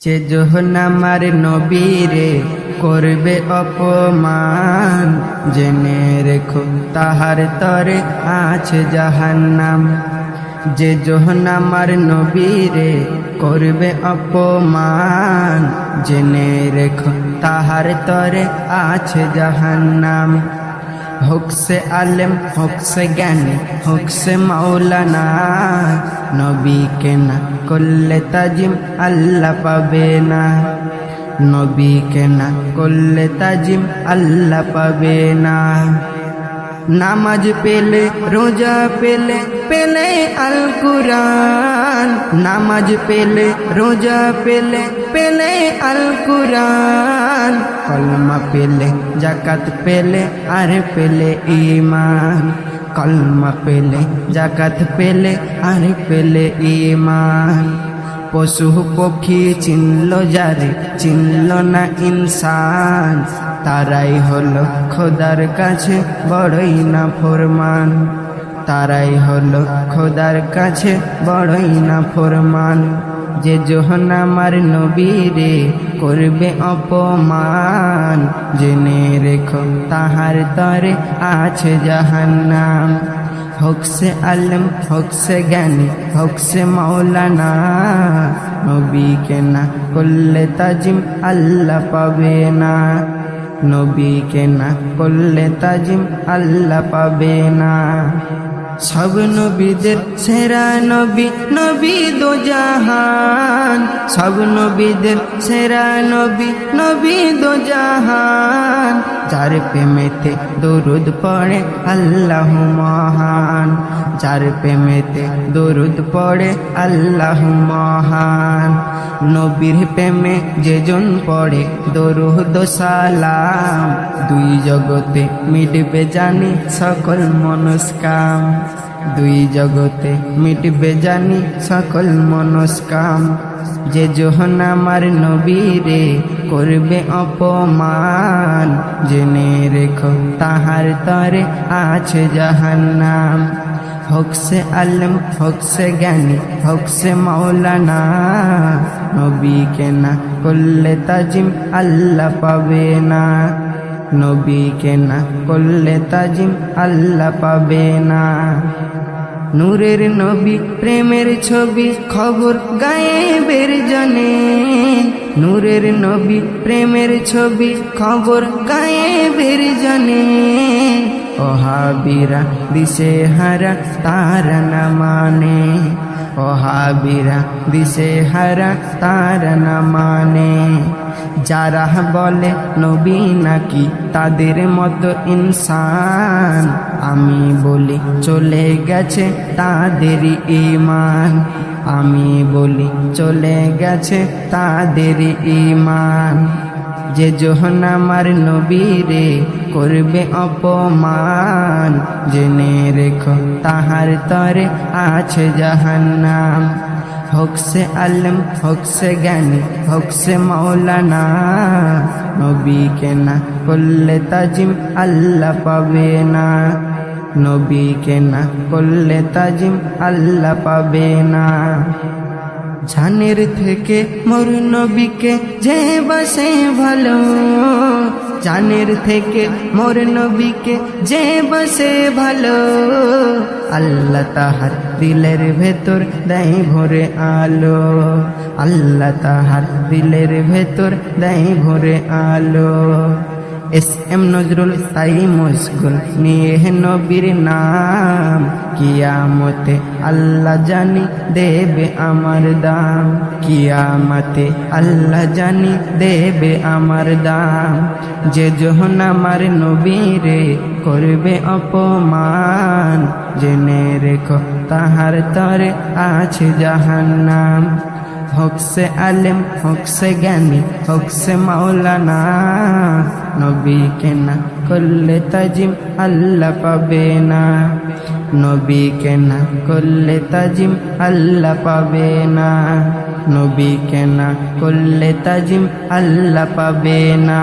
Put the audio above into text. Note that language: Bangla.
যে যোহন আমার নবীরে করবে অপমান। জেনে রেখো, তাহার তরে আছে জাহান্নাম। যে যোহন আমার নবীরে করবে অপমান। জেনে রেখো, তাহার তরে আছে জাহান্নাম। হোক সে আলেম, হোক সে জ্ঞানী, হোক সে মাওলানা। নবীকে না করলে তাজিম আল্লাহ পাবে না। নবীকে না করলে তাজিম আল্লাহ পাবে না। নামাজ পেলে, রোজা পেলে পেলে আল কুরান নামাজ পেলে, রোজা পেলে পেলে আল কুরান কলমা পেলে জাকাত পেলে আর পেলে ইমান কলমা পেলে জাকাত পেলে আর পেলে ইমান পশু পক্ষী চিনল যারে চিনল না ইনসান তারাই হলো খোদার কাছে বড়ই না ফরমান তারাই হলো খোদার কাছে বড়ই না ফরমান যে যোহন আমার নবীরে করবে অপমান, জেনে রেখো তাহার তরে আছে জাহান্নাম। হোক সে আলম, হোক সে জ্ঞানী, হোক সে মৌলানা নবীকে না করলে তাজিম আল্লাহ পাবে না। নবীকে না করলে তাজিম আল্লাহ পাবে না। সব নবীদের সেরা নবী নবী দো জাহান। সব নবীদের সেরা নবী নবী দো জাহান। যার প্রেমেতে দরুদ পড়ে আল্লাহ মহান। যার প্রেমেতে দরুদ পড়ে আল্লাহ মহান। নবীর প্রেমে যেজন পড়ে দরুদ সালাম। দুই জগতে মিটবে জানি সকল মনস্কাম। দুই জগতে মিটবে জানি সকল মনস্কাম। যে যোহন আমার নবীরে করবে অপমান। জেনে রেখো তাহার তরে আছে জাহান্নাম। হোক সে আলম, হোক সে জ্ঞানী, হোক সে মৌলানা নবীকে না করলে তাজিম আল্লাহ পাবে না। নবীকে না করলে তাজিম আল্লাহ পাবে না। নূরের নবী প্রেমের ছবি, খবর গায়েবের জনে। নূরের নবী প্রেমের ছবি, খবর গায়েবের জনে। ওহাবিরা দিশে হারা, তারা না মানে। ওহাবিরা দিশে হারা, তারা না মানে। যারা বলে নবী নাকি তাদের মতো ইনসান। আমি বলি চলে গেছে তাদের ইমান আমি বলি চলে গেছে তাদের ইমান যে যোহন আমার নবীরে করবে অপমান। জেনে রেখো তাহার তরে আছে জাহান্নাম। হোক সে আলম, হোক সে জ্ঞানী, হোক সে মৌলানা নবীকে না করলে তাজিম আল্লাহ পাবে না। নবীকে না করলে তাজিম আল্লাহ পাবে না। জানের থেকে মোর নবীকে যে বসে ভালো। জানের থেকে মোর নবীকে যে বসে ভালো। আল্লাহ তাহার দিলের ভেতর দেয় ভরে আলো। আল্লাহ তাহার দিলের ভেতর দেয় ভরে আলো। এস এম নজরুল তাই মশগুল নিয়ে নবীর নাম। কিয়ামতে আল্লাহ জানি দেবে আমার দাম। কিয়ামতে আল্লাহ জানি দেবে আমার দাম। যে যখন আমার নবীরে করবে অপমান, জেনে রেখো তাহার তরে আছে জাহান্নাম। হোক সে আলেম হোক সে জ্ঞানী হোক সে মাওলানা। নবীকে না করলে তাজিম আল্লাহ পাবে না। নবীকে না করলে তাজিম আল্লাহ পাবে না। নবীকে না করলে তাজিম আল্লাহ পাবে না।